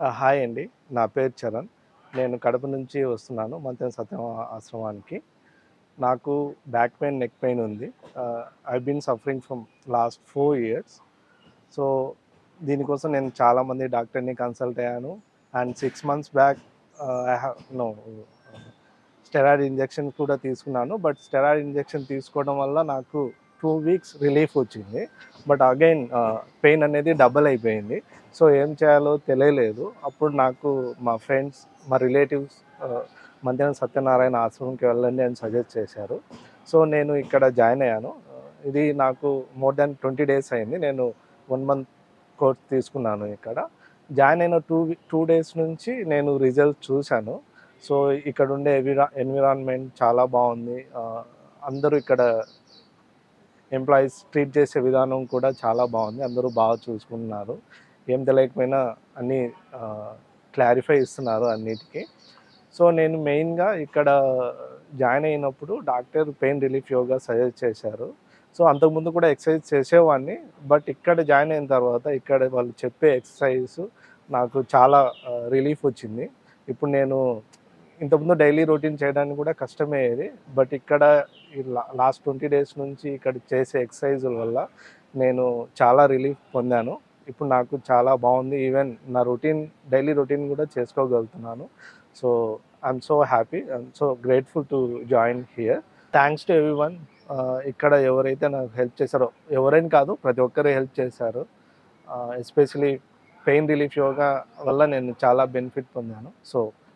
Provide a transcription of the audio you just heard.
Hi అండి. నా పేరు చరణ్. నేను కడప నుంచి వస్తున్నాను మంతెన సత్యం ఆశ్రమానికి. నాకు బ్యాక్ పెయిన్ నెక్ పెయిన్ ఉంది. I been suffering from last four years so దీనికోసం నేను చాలామంది డాక్టర్ని కన్సల్ట్ అయ్యాను. And six months back I have no steroid injection కూడా తీసుకున్నాను. బట్ స్టెరాయిడ్ ఇంజెక్షన్ తీసుకోవడం వల్ల నాకు టూ వీక్స్ రిలీఫ్ వచ్చింది. బట్ అగైన్ పెయిన్ అనేది డబల్ అయిపోయింది. సో ఏం చేయాలో తెలియలేదు. అప్పుడు నాకు మా ఫ్రెండ్స్ మా రిలేటివ్స్ మధ్యాహ్నం సత్యనారాయణ ఆశ్రమంకి వెళ్ళండి అని సజెస్ట్ చేశారు. సో నేను ఇక్కడ జాయిన్ అయ్యాను. ఇది నాకు మోర్ దాన్ ట్వంటీ డేస్ అయింది. నేను వన్ మంత్ కోర్స్ తీసుకున్నాను ఇక్కడ. జాయిన్ అయిన టూ టూ డేస్ నుంచి నేను రిజల్ట్ చూశాను. సో ఇక్కడ ఉండే ఎవిరా ఎన్విరాన్మెంట్ చాలా బాగుంది. అందరూ ఇక్కడ ఎంప్లాయీస్ ట్రీట్ చేసే విధానం కూడా చాలా బాగుంది. అందరూ బాగా చూసుకుంటున్నారు. ఏం తెలియకపోయినా అన్నీ క్లారిఫై ఇస్తున్నారు అన్నిటికీ. సో నేను మెయిన్గా ఇక్కడ జాయిన్ అయినప్పుడు doctor pain relief yoga suggest చేశారు. సో అంతకుముందు కూడా ఎక్సర్సైజ్ చేసేవాడిని. బట్ ఇక్కడ జాయిన్ అయిన తర్వాత ఇక్కడ వాళ్ళు చెప్పే ఎక్సర్సైజ్ నాకు చాలా రిలీఫ్ వచ్చింది. ఇప్పుడు నేను ఇంతకుముందు డైలీ రొటీన్ చేయడానికి కూడా కష్టమయ్యేది. బట్ ఇక్కడ లాస్ట్ ట్వంటీ డేస్ నుంచి ఇక్కడ చేసే ఎక్సర్సైజుల వల్ల నేను చాలా రిలీఫ్ పొందాను. ఇప్పుడు నాకు చాలా బాగుంది. ఈవెన్ నా రొటీన్ డైలీ రొటీన్ కూడా చేసుకోగలుగుతున్నాను. So I'm so happy. I'm so grateful to join here. Thanks to everyone ఇక్కడ ఎవరైతే నాకు హెల్ప్ చేశారో ఎవరైనా కాదు ప్రతి ఒక్కరు హెల్ప్ చేశారు. ఎస్పెషలీ పెయిన్ రిలీఫ్ యోగా వల్ల నేను చాలా బెనిఫిట్ పొందాను. So